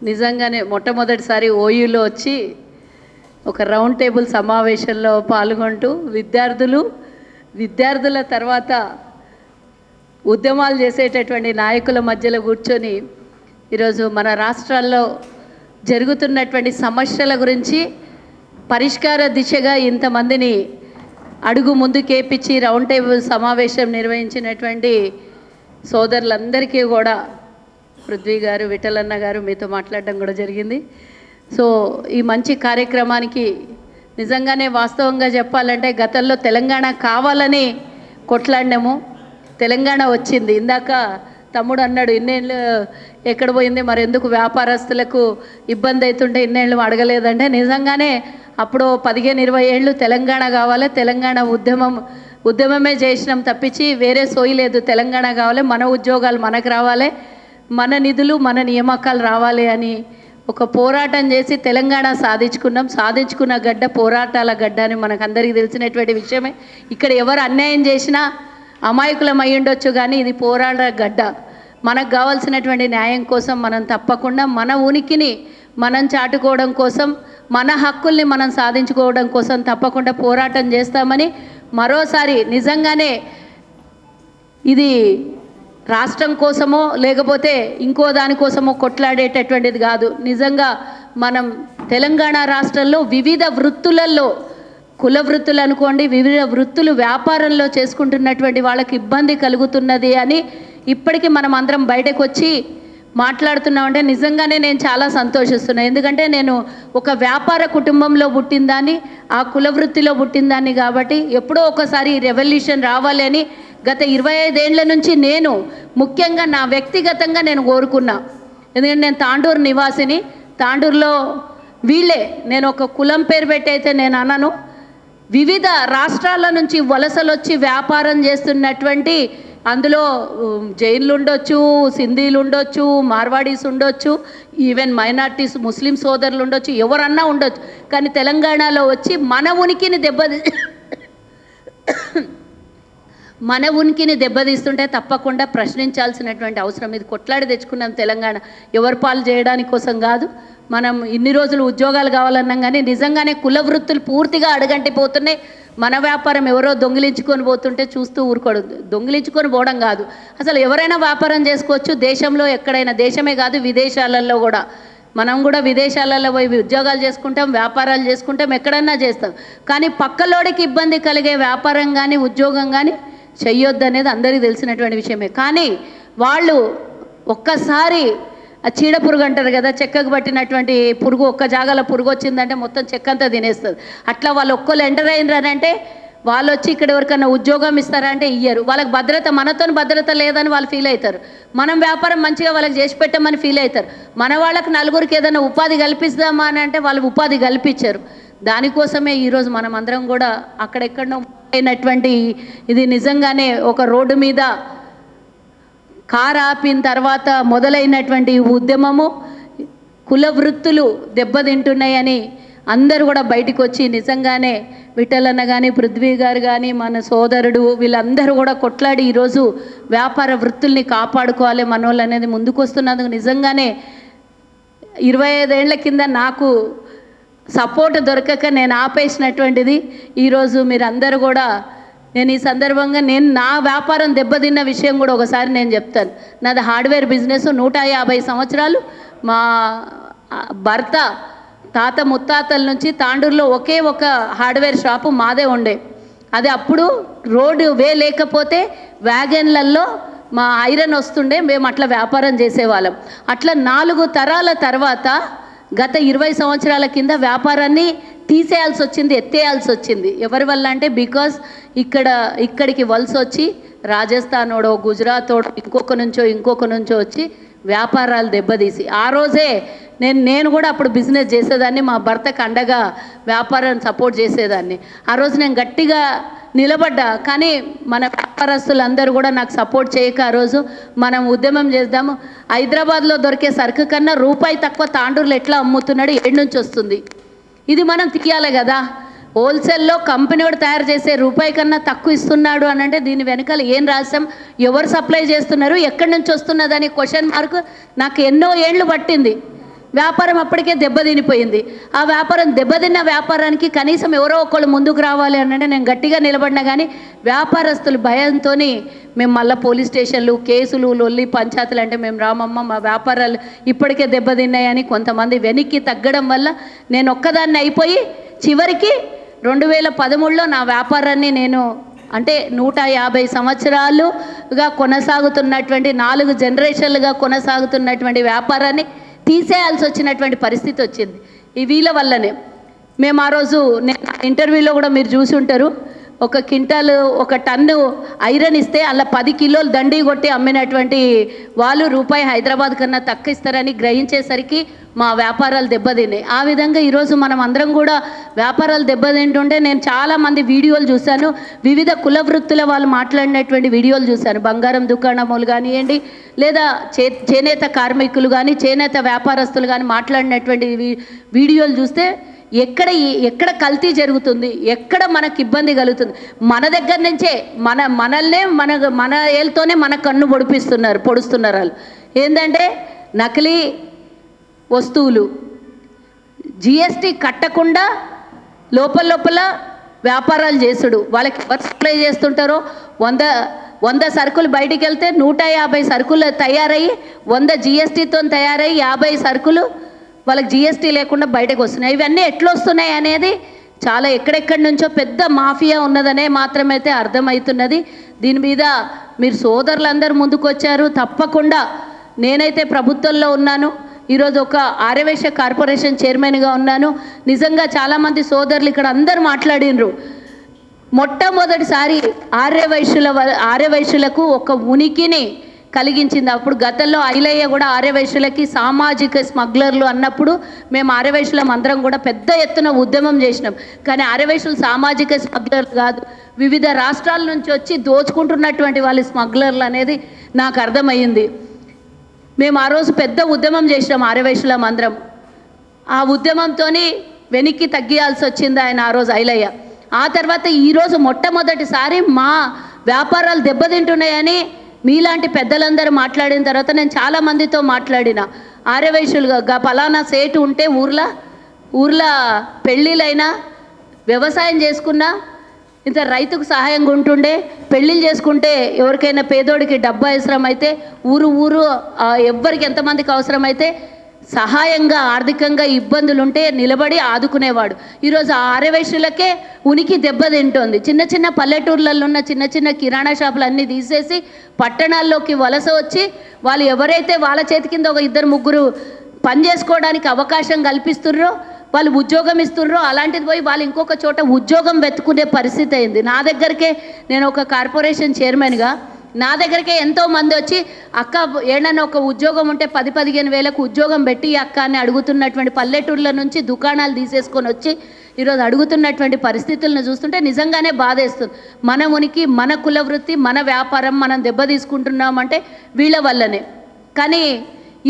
నిజంగానే మొట్టమొదటిసారి ఓయూలో వచ్చి ఒక రౌండ్ టేబుల్ సమావేశంలో పాల్గొంటూ విద్యార్థులు విద్యార్థుల తర్వాత ఉద్యమాలు చేసేటటువంటి నాయకుల మధ్యలో కూర్చొని ఈరోజు మన రాష్ట్రాల్లో జరుగుతున్నటువంటి సమస్యల గురించి పరిష్కార దిశగా ఇంతమందిని అడుగు ముందుకేపించి రౌండ్ టేబుల్ సమావేశం నిర్వహించినటువంటి సోదరులందరికీ కూడా పృథ్వీ గారు విఠలన్న గారు మీతో మాట్లాడడం కూడా జరిగింది. సో ఈ మంచి కార్యక్రమానికి నిజంగానే వాస్తవంగా చెప్పాలంటే గతంలో తెలంగాణ కావాలని కొట్లాడినాము. తెలంగాణ వచ్చింది. ఇందాక తమ్ముడు అన్నాడు ఇన్నేళ్ళు ఎక్కడ పోయింది? మరి ఎందుకు వ్యాపారస్తులకు ఇబ్బంది అవుతుంటే ఇన్నేళ్ళు అడగలేదంటే? నిజంగానే అప్పుడు పదిహేను ఇరవై ఏళ్ళు తెలంగాణ కావాలి తెలంగాణ ఉద్యమం ఉద్యమమే చేసినాం తప్పించి వేరే సోయి లేదు. తెలంగాణ కావాలి మన ఉద్యోగాలు మనకు రావాలి. మన నిధులు మన నియామకాలు రావాలి అని ఒక పోరాటం చేసి తెలంగాణ సాధించుకున్నాం. సాధించుకున్న గడ్డ పోరాటాల గడ్డ అని మనకు అందరికీ తెలిసినటువంటి విషయమే. ఇక్కడ ఎవరు అన్యాయం చేసినా అమాయకులం అయి ఉండొచ్చు కానీ ఇది పోరాట గడ్డ. మనకు కావాల్సినటువంటి న్యాయం కోసం మనం తప్పకుండా మన ఉనికిని మనం చాటుకోవడం కోసం మన హక్కుల్ని మనం సాధించుకోవడం కోసం తప్పకుండా పోరాటం చేస్తామని మరోసారి నిజంగానే ఇది రాష్ట్రం కోసమో లేకపోతే ఇంకో దానికోసమో కొట్లాడేటటువంటిది కాదు. నిజంగా మనం తెలంగాణ రాష్ట్రంలో వివిధ వృత్తులలో కుల వృత్తులు అనుకోండి వివిధ వృత్తులు వ్యాపారంలో చేసుకుంటున్నటువంటి వాళ్ళకి ఇబ్బంది కలుగుతున్నది అని ఇప్పటికీ మనం అందరం బయటకు వచ్చి మాట్లాడుతున్నామంటే నిజంగానే నేను చాలా సంతోషిస్తున్నాను ఎందుకంటే నేను ఒక వ్యాపార కుటుంబంలో పుట్టిందాన్ని ఆ కుల వృత్తిలో పుట్టిందాన్ని కాబట్టి ఎప్పుడో ఒకసారి రెవల్యూషన్ రావాలి అని గత ఇరవై ఐదేళ్ళ నుంచి నేను ముఖ్యంగా నా వ్యక్తిగతంగా నేను కోరుకున్నా. ఎందుకంటే నేను తాండూరు నివాసిని. తాండూరులో వీళ్ళే నేను ఒక కులం పేరు పెట్టయితే నేను అనను. వివిధ రాష్ట్రాల నుంచి వలసలు వచ్చి వ్యాపారం చేస్తున్నటువంటి అందులో జైన్లు ఉండొచ్చు సింధీలు ఉండొచ్చు మార్వాడీస్ ఉండొచ్చు ఈవెన్ మైనార్టీస్ ముస్లిం సోదరులు ఉండొచ్చు ఎవరన్నా ఉండొచ్చు. కానీ తెలంగాణలో వచ్చి మన ఉనికిని దెబ్బ మన ఉనికిని దెబ్బతీస్తుంటే తప్పకుండా ప్రశ్నించాల్సినటువంటి అవసరం. ఇది కొట్లాడి తెచ్చుకున్నాం తెలంగాణ. ఎవరి పాలు చేయడానికి కోసం కాదు. మనం ఇన్ని రోజులు ఉద్యోగాలు కావాలన్నాం కానీ నిజంగానే కుల వృత్తులు పూర్తిగా అడగంటి పోతున్నాయి మన వ్యాపారం ఎవరో దొంగిలించుకొని పోతుంటే చూస్తూ ఊరుకోడు. దొంగిలించుకొని పోవడం కాదు. అసలు ఎవరైనా వ్యాపారం చేసుకోవచ్చు. దేశంలో ఎక్కడైనా దేశమే కాదు విదేశాలలో కూడా. మనం కూడా విదేశాలలో పోయి ఉద్యోగాలు చేసుకుంటాం వ్యాపారాలు చేసుకుంటాం ఎక్కడన్నా చేస్తాం. కానీ పక్కలోడికి ఇబ్బంది కలిగే వ్యాపారం కానీ ఉద్యోగం కానీ చెయ్యొద్దు అనేది అందరికీ తెలిసినటువంటి విషయమే. కానీ వాళ్ళు ఒక్కసారి ఆ చీడ పురుగు అంటారు కదా చెక్కకు పట్టినటువంటి పురుగు ఒక్క జాగాలో పురుగు వచ్చిందంటే మొత్తం చెక్క అంతా తినేస్తుంది. అట్లా వాళ్ళు ఒక్కళ్ళు ఎంటర్ అయినరంటే వాళ్ళు వచ్చి ఇక్కడ ఎవరికైనా ఉద్యోగం ఇస్తారంటే ఇయ్యరు. వాళ్ళకి భద్రత మనతో భద్రత లేదని వాళ్ళు ఫీల్ అవుతారు. మనం వ్యాపారం మంచిగా వాళ్ళకి చేసి పెట్టామని ఫీల్ అవుతారు. మన వాళ్ళకి నలుగురికి ఏదైనా ఉపాధి కల్పిస్తామా అని అంటే వాళ్ళు ఉపాధి కల్పించారు. దానికోసమే ఈరోజు మనం అందరం కూడా అక్కడెక్కడో అయినటువంటి ఇది నిజంగానే ఒక రోడ్డు మీద కారు ఆపిన తర్వాత మొదలైనటువంటి ఉద్యమము కుల వృత్తులు దెబ్బతింటున్నాయని అందరూ కూడా బయటికి వచ్చి నిజంగానే విఠలన్న కానీ పృథ్వీ గారు కానీ మన సోదరుడు వీళ్ళందరూ కూడా కొట్లాడి ఈరోజు వ్యాపార వృత్తుల్ని కాపాడుకోవాలి మనోళ్ళు అనేది ముందుకు వస్తున్నందుకు నిజంగానే ఇరవై ఐదేళ్ళ కింద నాకు సపోర్ట్ దొరకక నేను ఆపేసినటువంటిది. ఈరోజు మీరందరూ కూడా నేను ఈ సందర్భంగా నేను నా వ్యాపారం దెబ్బతిన్న విషయం కూడా ఒకసారి నేను చెప్తాను. నాది హార్డ్వేర్ బిజినెస్ నూట యాభై సంవత్సరాలు. మా భర్త తాత ముత్తాతల నుంచి తాండూరులో ఒకే ఒక హార్డ్వేర్ షాపు మాదే ఉండే. అది అప్పుడు రోడ్డు వే లేకపోతే వ్యాగన్లలో మా ఐరన్ వస్తుండే మేము అట్లా వ్యాపారం చేసేవాళ్ళం. అట్లా నాలుగు తరాల తర్వాత గత ఇరవై సంవత్సరాల కింద వ్యాపారాన్ని తీసేయాల్సి వచ్చింది ఎత్తేయాల్సి వచ్చింది. ఎవరి వల్ల అంటే బికాస్ ఇక్కడ ఇక్కడికి వలస వచ్చి రాజస్థానోడో గుజరాతోడో ఇంకొక నుంచో ఇంకొక నుంచో వచ్చి వ్యాపారాలు దెబ్బతీసి. ఆ రోజే నేను నేను కూడా అప్పుడు బిజినెస్ చేసేదాన్ని మా భర్తకు అండగా వ్యాపారం సపోర్ట్ చేసేదాన్ని. ఆ రోజు నేను గట్టిగా నిలబడ్డా. కానీ మన వ్యాపారస్తులందరూ కూడా నాకు సపోర్ట్ చేయక ఆ రోజు మనం ఉద్యమం చేద్దాము. హైదరాబాద్లో దొరికే సరుకు కన్నా రూపాయి తక్కువ తాండూరులు ఎట్లా అమ్ముతున్నాడు ఏడు నుంచి వస్తుంది. ఇది మనం తీయాలి కదా. హోల్సేల్లో కంపెనీ వాడు తయారు చేసే రూపాయి కన్నా తక్కువ ఇస్తున్నాడు అని అంటే దీని వెనకాల ఏం రాసాం ఎవరు సప్లై చేస్తున్నారు? ఎక్కడి నుంచి వస్తున్నదని క్వశ్చన్ మార్క్ నాకు ఎన్నో ఏళ్ళు పట్టింది. వ్యాపారం అప్పటికే దెబ్బతినిపోయింది. ఆ వ్యాపారం దెబ్బతిన్న వ్యాపారానికి కనీసం ఎవరో ఒకళ్ళు ముందుకు రావాలి అని అంటే నేను గట్టిగా నిలబడినా కానీ వ్యాపారస్తులు భయంతో మేము మళ్ళీ పోలీస్ స్టేషన్లు కేసులు లొల్లి పంచాయతీలు అంటే మేము రామమ్మ మా వ్యాపారాలు ఇప్పటికే దెబ్బతిన్నాయని కొంతమంది వెనక్కి తగ్గడం వల్ల నేను ఒక్కదాన్ని అయిపోయి చివరికి రెండు వేల పదమూడులో నా వ్యాపారాన్ని నేను అంటే నూట యాభై సంవత్సరాలుగా కొనసాగుతున్నటువంటి నాలుగు జనరేషన్లుగా కొనసాగుతున్నటువంటి వ్యాపారాన్ని తీసేయాల్సి వచ్చినటువంటి పరిస్థితి వచ్చింది. ఈ వీళ్ళ వల్లనే. మేము ఆ రోజు నేను ఇంటర్వ్యూలో కూడా మీరు చూసి ఉంటారు. ఒక క్వింటాలు ఒక టన్ను ఐరన్ ఇస్తే అలా పది కిలోలు దండి కొట్టి అమ్మినటువంటి వాళ్ళు రూపాయి హైదరాబాద్ కన్నా తక్కువ ఇస్తారని గ్రహించేసరికి మా వ్యాపారాలు దెబ్బతిన్నాయి. ఆ విధంగా ఈరోజు మనం అందరం కూడా వ్యాపారాలు దెబ్బతింటుంటే నేను చాలామంది వీడియోలు చూశాను. వివిధ కుల వృత్తుల వాళ్ళు మాట్లాడినటువంటి వీడియోలు చూశాను. బంగారం దుకాణములు కానివ్వండి లేదా చే చేనేత కార్మికులు కానీ చేనేత వ్యాపారస్తులు కానీ మాట్లాడినటువంటి వీడియోలు చూస్తే ఎక్కడ ఎక్కడ కల్తీ జరుగుతుంది ఎక్కడ మనకు ఇబ్బంది కలుగుతుంది? మన దగ్గర నుంచే మన మనల్నే మన మన ఏళ్ళతోనే మన కన్ను పొడిపిస్తున్నారు పొడుస్తున్నారు వాళ్ళు. ఏంటంటే నకిలీ వస్తువులు. జిఎస్టీ కట్టకుండా లోపల లోపల వ్యాపారాలు చేసుడు. వాళ్ళకి ఎవరు సప్లై చేస్తుంటారో వంద వంద సరుకులు బయటికి వెళ్తే నూట యాభై సరుకులు తయారయ్యి వంద జిఎస్టీతో తయారయ్యి యాభై సరుకులు వాళ్ళకి జిఎస్టీ లేకుండా బయటకు వస్తున్నాయి. ఇవన్నీ ఎట్లా వస్తున్నాయి అనేది చాలా ఎక్కడెక్కడి నుంచో పెద్ద మాఫియా ఉన్నదనే మాత్రమైతే అర్థమవుతున్నది. దీని మీద మీరు సోదరులందరూ ముందుకు వచ్చారు తప్పకుండా నేనైతే ప్రభుత్వంలో ఉన్నాను. ఈరోజు ఒక ఆర్యవేశ కార్పొరేషన్ చైర్మన్గా ఉన్నాను. నిజంగా చాలామంది సోదరులు ఇక్కడ అందరూ మాట్లాడినరు. మొట్టమొదటిసారి ఆర్యవైశ్యుల వ- ఆర్యవైశ్యులకు ఒక ఉనికిని కలిగించింది. అప్పుడు గతంలో ఐలయ్య కూడా ఆర్యవైశ్యులకి సామాజిక స్మగ్లర్లు అన్నప్పుడు మేము ఆర్యవైశ్యులం అందరం కూడా పెద్ద ఎత్తున ఉద్యమం చేసినాం. కానీ ఆర్యవైశ్యులు సామాజిక స్మగ్లర్లు కాదు. వివిధ రాష్ట్రాల నుంచి వచ్చి దోచుకుంటున్నటువంటి వాళ్ళ స్మగ్లర్లు అనేది నాకు అర్థమైంది మేము ఆ రోజు పెద్ద ఉద్యమం చేసినాం ఆర్యవైశ్యులం అందరం ఆ ఉద్యమంతో వెనక్కి తగ్గియాల్సి వచ్చింది ఆయన ఆ రోజు ఐలయ్య ఆ తర్వాత ఈరోజు మొట్టమొదటిసారి మా వ్యాపారాలు దెబ్బతింటున్నాయని మీలాంటి పెద్దలందరూ మాట్లాడిన తర్వాత నేను చాలా మందితో మాట్లాడిన. ఆర్యవైశ్యులుగా ఫలానా సేటు ఉంటే ఊర్లో? ఊర్లో పెళ్ళిళ్ళైనా? వ్యవసాయం చేసుకున్నా? ఇంత రైతుకు సహాయంగా ఉంటుండే పెళ్ళిళ్ళు చేసుకుంటే ఎవరికైనా పేదోడికి డబ్బు అవసరం అయితే ఊరు ఊరు ఎవ్వరికి ఎంతమందికి అవసరమైతే సహాయంగా ఆర్థికంగా ఇబ్బందులు ఉంటే నిలబడి ఆదుకునేవాడు. ఈరోజు ఆ ఉనికి దెబ్బతింటోంది చిన్న చిన్న పల్లెటూర్లలో ఉన్న చిన్న చిన్న కిరాణా షాపులు అన్నీ తీసేసి పట్టణాల్లోకి వలస వచ్చి వాళ్ళు ఎవరైతే వాళ్ళ చేతి కింద ఒక ఇద్దరు ముగ్గురు పని చేసుకోవడానికి అవకాశం కల్పిస్తుర్రో వాళ్ళు ఉద్యోగం ఇస్తుర్రో అలాంటిది పోయి వాళ్ళు ఇంకొక చోట ఉద్యోగం వెతుకునే పరిస్థితి అయింది. నా దగ్గరికే నేను ఒక కార్పొరేషన్ చైర్మన్గా నా దగ్గరికే ఎంతో మంది వచ్చి అక్క ఏడన్నా ఒక ఉద్యోగం ఉంటే పది పదిహేను వేలకు ఉద్యోగం పెట్టి అక్క అని అడుగుతున్నటువంటి పల్లెటూళ్ళ నుంచి దుకాణాలు తీసేసుకొని వచ్చి ఈరోజు అడుగుతున్నటువంటి పరిస్థితులను చూస్తుంటే నిజంగానే బాధేస్తుంది. మన ఉనికి మన కుల వృత్తి మన వ్యాపారం మనం దెబ్బ తీసుకుంటున్నామంటే వీళ్ళ వల్లనే. కానీ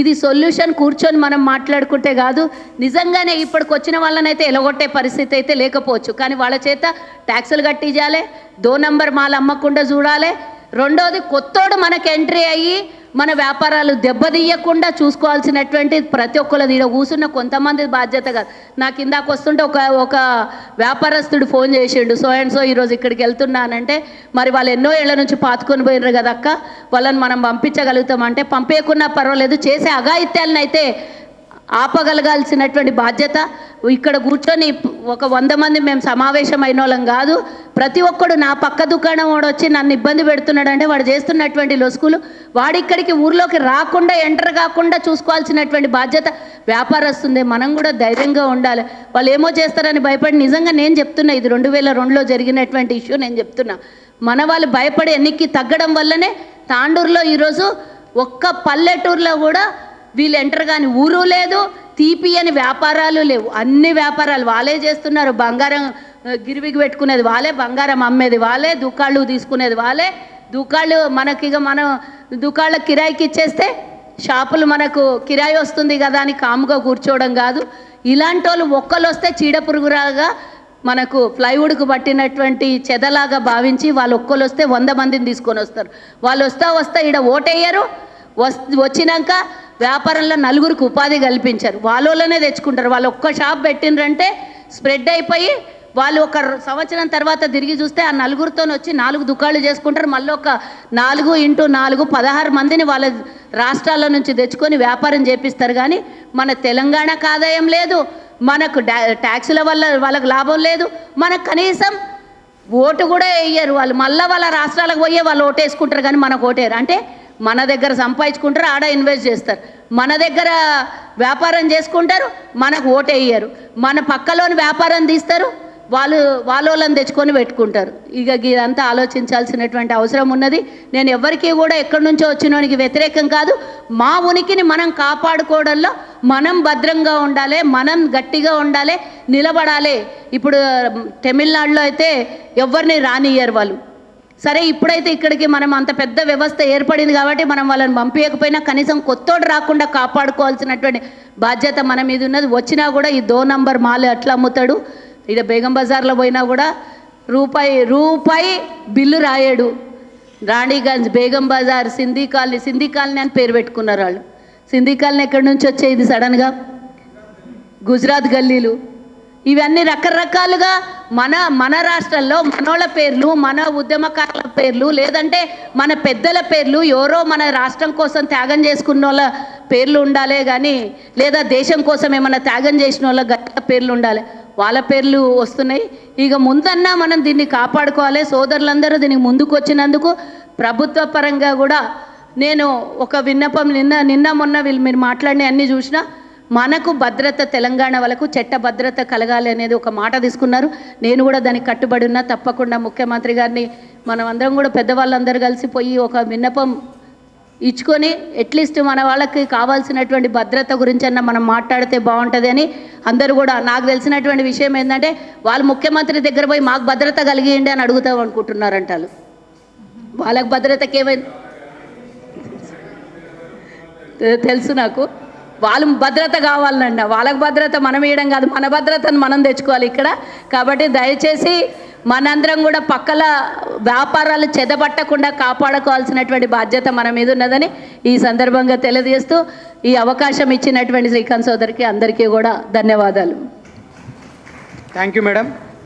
ఇది సొల్యూషన్ కూర్చొని మనం మాట్లాడుకుంటే కాదు నిజంగానే ఇప్పటికి వచ్చిన వాళ్ళనైతే ఎలగొట్టే పరిస్థితి అయితే లేకపోవచ్చు. కానీ వాళ్ళ చేత ట్యాక్సులు కట్టించాలి దో నంబర్ మాల్ అమ్మకుండా చూడాలి రెండోది కొత్తోడు మనకు ఎంట్రీ అయ్యి మన వ్యాపారాలు దెబ్బతీయకుండా చూసుకోవాల్సినటువంటి ప్రతి ఒక్కరిది ఈడ కూర్చున్న కొంతమంది బాధ్యత కాదు. నాకు ఇందాక వస్తుంటే ఒక ఒక వ్యాపారస్తుడు ఫోన్ చేసిండు సో అండ్ సో ఈరోజు ఇక్కడికి వెళ్తున్నానంటే మరి వాళ్ళు ఎన్నో ఏళ్ళ నుంచి పాతుకొని పోయినారు కదా అక్క వాళ్ళని మనం పంపించగలుగుతామంటే పంపేయకున్నా పర్వాలేదు చేసే అఘాయిత్యాలను అయితే ఆపగలగాల్సినటువంటి బాధ్యత ఇక్కడ కూర్చొని ఒక వంద మంది మేము సమావేశమైన వాళ్ళం కాదు. ప్రతి ఒక్కడు నా పక్క దుకాణం వాడు వచ్చి నన్ను ఇబ్బంది పెడుతున్నాడు అంటే వాడు చేస్తున్నటువంటి లొసుకులు వాడిక్కడికి ఊర్లోకి రాకుండా ఎంటర్ కాకుండా చూసుకోవాల్సినటువంటి బాధ్యత వ్యాపారస్తుంది. మనం కూడా ధైర్యంగా ఉండాలి. వాళ్ళు ఏమో చేస్తారని భయపడి నిజంగా నేను చెప్తున్నా ఇది రెండు వేల రెండులో జరిగినటువంటి ఇష్యూ నేను చెప్తున్నా. మన వాళ్ళు భయపడి ఎన్నికి తగ్గడం వల్లనే తాండూరులో ఈరోజు ఒక్క పల్లెటూరులో కూడా వీళ్ళు ఎంటర్ కానీ ఊరు లేదు. తీపి అని వ్యాపారాలు లేవు. అన్ని వ్యాపారాలు వాళ్ళే చేస్తున్నారు. బంగారం ఆ, గిరివికి పెట్టుకునేది వాళ్ళే బంగారం అమ్మేది వాళ్ళే దుకాళ్ళు తీసుకునేది వాళ్ళే. దుకాళ్ళు మనకి ఇక మనం దుకాళ్ళ కిరాయికి ఇచ్చేస్తే షాపులు మనకు కిరాయి వస్తుంది కదా అని కాముగా కూర్చోవడం కాదు. ఇలాంటి వాళ్ళు ఒక్కరు వస్తే చీడపురుగురాగా మనకు ప్లైవుడ్కు పట్టినటువంటి చెదలాగా భావించి వాళ్ళు ఒక్కరు వస్తే వంద మందిని తీసుకొని వస్తారు. వాళ్ళు వస్తా వస్తా ఈడ ఓటేయరు. వస్ వచ్చినాక వ్యాపారంలో నలుగురికి ఉపాధి కల్పించారు. వాళ్ళలోనే తెచ్చుకుంటారు. వాళ్ళు ఒక్క షాప్ పెట్టినరంటే స్ప్రెడ్ అయిపోయి వాళ్ళు ఒక సంవత్సరం తర్వాత తిరిగి చూస్తే ఆ నలుగురితో వచ్చి నాలుగు దుకాళ్ళు చేసుకుంటారు. మళ్ళీ ఒక నాలుగు ఇంటూ నాలుగు పదహారు మందిని వాళ్ళ రాష్ట్రాల నుంచి తెచ్చుకొని వ్యాపారం చేపిస్తారు. కానీ మన తెలంగాణకు ఆదాయం లేదు. మనకు ట్యాక్సుల వల్ల వాళ్ళకు లాభం లేదు. మనకు కనీసం ఓటు కూడా వేయరు వాళ్ళు. మళ్ళీ వాళ్ళ రాష్ట్రాలకు పోయే వాళ్ళు ఓటేసుకుంటారు. కానీ మనకు ఓటేరు అంటే మన దగ్గర సంపాదించుకుంటారు ఆడ ఇన్వెస్ట్ చేస్తారు. మన దగ్గర వ్యాపారం చేసుకుంటారు మనకు ఓటు మన పక్కలోని వ్యాపారం తీస్తారు వాళ్ళు వాళ్ళని తెచ్చుకొని పెట్టుకుంటారు. ఇక ఇదంతా ఆలోచించాల్సినటువంటి అవసరం ఉన్నది. నేను ఎవరికి కూడా ఎక్కడి నుంచో వచ్చినోనికి వ్యతిరేకం కాదు. మా ఉనికిని మనం కాపాడుకోవడంలో మనం భద్రంగా ఉండాలి మనం గట్టిగా ఉండాలి నిలబడాలి. ఇప్పుడు తమిళనాడులో అయితే ఎవరిని రానియ్యరు వాళ్ళు. సరే ఇప్పుడైతే ఇక్కడికి మనం అంత పెద్ద వ్యవస్థ ఏర్పడింది కాబట్టి మనం వాళ్ళని పంపించకపోయినా కనీసం కొత్తోడు రాకుండా కాపాడుకోవాల్సినటువంటి బాధ్యత మన మీద ఉన్నది. వచ్చినా కూడా ఈ దో నంబర్ మాల్ ఎట్లా అమ్ముతాడు. ఇది బేగం బజార్లో పోయినా కూడా రూపాయి రూపాయి బిల్లు రాయడు. రాణిగంజ్ బేగం బజార్ సింధీ కాలనీ సింధీ కాలనీ అని పేరు పెట్టుకున్నారు వాళ్ళు. సింధీ కాలనీ ఎక్కడి నుంచి వచ్చేది సడన్గా? గుజరాత్ గల్లీలు. ఇవన్నీ రకరకాలుగా మన మన రాష్ట్రంలో మనోళ్ళ పేర్లు మన ఉద్యమకారుల పేర్లు లేదంటే మన పెద్దల పేర్లు ఎవరో మన రాష్ట్రం కోసం త్యాగం చేసుకున్న వాళ్ళ పేర్లు ఉండాలే కానీ లేదా దేశం కోసం ఏమైనా త్యాగం చేసిన వాళ్ళ గట్ల పేర్లు ఉండాలి. వాళ్ళ పేర్లు వస్తున్నాయి. ఇక ముందన్నా మనం దీన్ని కాపాడుకోవాలి. సోదరులందరూ దీనికి ముందుకు వచ్చినందుకు ప్రభుత్వ పరంగా కూడా నేను ఒక విన్నపం నిన్న నిన్న మొన్న వీళ్ళు మీరు మాట్లాడిన అన్ని చూసినా మనకు భద్రత తెలంగాణ వాళ్ళకు చట్ట భద్రత కలగాలి అనేది ఒక మాట తీసుకున్నారు. నేను కూడా దానికి కట్టుబడి ఉన్నా. తప్పకుండా ముఖ్యమంత్రి గారిని మనం అందరం కూడా పెద్దవాళ్ళందరూ కలిసిపోయి ఒక విన్నపం ఇచ్చుకొని అట్లీస్ట్ మన వాళ్ళకి కావాల్సినటువంటి భద్రత గురించి అన్న మనం మాట్లాడితే బాగుంటుంది అని అందరూ కూడా నాకు తెలిసినటువంటి విషయం ఏంటంటే వాళ్ళు ముఖ్యమంత్రి దగ్గర పోయి మాకు భద్రత కలిగియండి అని అడుగుతాం అనుకుంటున్నారంట వాళ్ళు వాళ్ళకి భద్రతకి ఏమైంది? తెలుసు నాకు. వాళ్ళు భద్రత కావాలనండి వాళ్ళకి భద్రత మనం ఇవ్వడం కాదు మన భద్రతను మనం తెచ్చుకోవాలి ఇక్కడ. కాబట్టి దయచేసి మనందరం కూడా పక్కల వ్యాపారాలు చెదబట్టకుండా కాపాడుకోవాల్సినటువంటి బాధ్యత మన మీద ఉన్నదని ఈ సందర్భంగా తెలియజేస్తూ ఈ అవకాశం ఇచ్చినటువంటి శ్రీకాంత్ సోదరికి అందరికీ కూడా ధన్యవాదాలు. Thank you madam